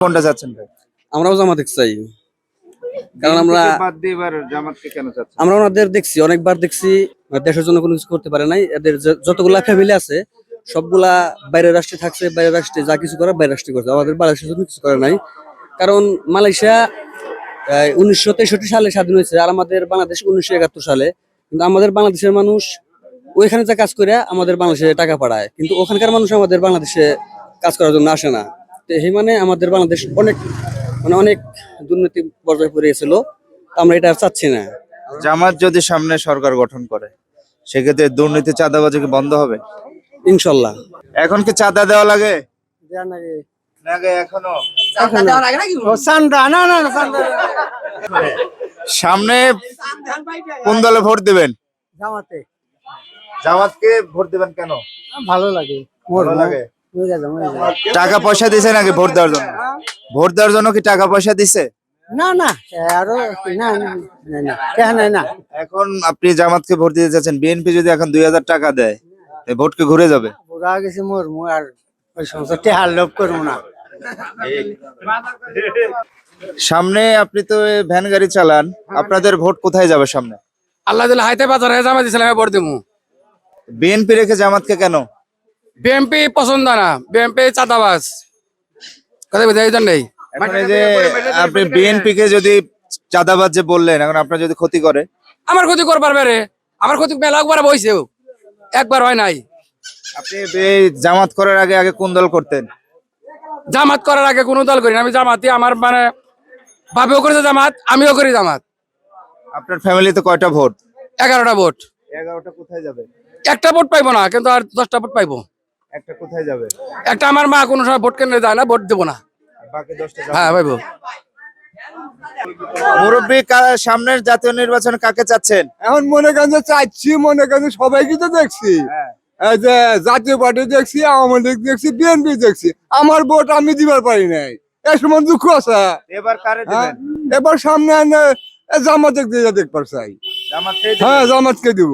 কোনটা চাচ্ছেন ভাই? আমরাও জামাত চাই। কারণ আমরা বাদ দিয়ে এবার জামাতকে কেন চাচ্ছেন? আমরা ওনাদের দেখছি অনেকবার দেখছি দেশের জন্য কোনো কিছু করতে পারে নাই। এদের যতগুলা ফ্যামিলি আছে সবগুলা বাইরের রাষ্ট্রে থাকছে বাইরের রাষ্ট্রে যা কিছু করে বাইরের রাষ্ট্রে করছে। আমাদের বাংলাদেশের জন্য কিছু করে নাই। কারণ মালয়েশিয়া উনিশশো তেষট্টি সালে স্বাধীন হয়েছে আর আমাদের বাংলাদেশ উনিশশো একাত্তর সালে। কিন্তু আমাদের বাংলাদেশের মানুষ ওইখানে যা কাজ করে আমাদের বাংলাদেশে টাকা পাঠায়। কিন্তু ওখানকার মানুষ আমাদের বাংলাদেশে কাজ করার জন্য আসে না। তো এই মানে আমাদের বাংলাদেশ অনেক মানে অনেক দুর্নীতি পর্যায়ে পড়ে গেছিল আমরা এটা আর চাচ্ছি না। জামাত যদি সামনে সরকার গঠন করে সেক্ষেত্রে দুর্নীতি চাঁদাবাজি কি বন্ধ হবে? ইনশাল্লাহ। এখন কি চাঁদা দেওয়া লাগে? লাগে। এখনও। সামনে কোন দলে ভোট দিবেন? জামাতে। জামাতকে ভোট দিবেন কেন? ভালো লাগে। ভালো লাগে। টাকা পয়সা দিছে নাকি ভোট দেওয়ার জন্য? ভোট দেওয়ার জন্য কি টাকা পয়সা দিছে? না না আরও না না না না কেন না এখন আপনি জামাতকে ভোট দিতে চাচ্ছেন বিএনপি যদি এখন দুই হাজার টাকা দেয় ভোট কি ঘুরে যাবে? বুড়া গেছে মোর মু আর ওই সমস্ত টেহার লোভ করব না। সামনে আপনি তো ভ্যান গাড়ি চালান আপনাদের ভোট কোথায় যাবে সামনে? আল্লাহ দিলে হাইতে বাজারে জামা দিছিলাম ভোট দিমু। বিএনপি রেখে জামাতকে কেন? বিএমপি পছন্দ না বিএমপি চাঁদাবাজ। কথা বুঝে এই জন্যই। এখন এই যে আপনি বিএনপি কে যদি চাঁদাবাজ যে বললেন এখন আপনার যদি ক্ষতি করে? আমার ক্ষতি করবার বেড়ে আমার ক্ষতি মেলা একবার বইছেও একবার হয় নাই। আপনি জামাত করার আগে আগে কোন দল করতেন? জামাত করার আগে কোন দল করি না আমি জামাতি আমার মানে বাপেও করেছে জামাত আমিও করি জামাত। আপনার ফ্যামিলিতে কয়টা ভোট? এগারোটা ভোট। এগারোটা কোথায় যাবে? একটা ভোট পাইবো না কিন্তু আর দশটা ভোট পাইবো। একটা কোথায় যাবে? একটা আমার মা কোনো সময় ভোট কেন্দ্রে যায় না ভোট দেবো না। বাকি দশটা হ্যাঁ মুরব্বী সামনের জাতীয় নির্বাচন কাকে চাচ্ছেন? এখন মনে করেন যে চাচ্ছি মনে করেন যে সবাইকে তো দেখছি। এই যে জাতীয় পার্টি দেখছি আওয়ামী লীগ দেখছি বিএনপি দেখছি আমার ভোট আমি দিবার পারি নাই। এ সময় দুঃখ আছে। এবার কারে হ্যাঁ? দিবেন? এবার সামনে এনে জামাতে দিয়ে দেখবার চাই। হ্যাঁ জামাতকে দিব।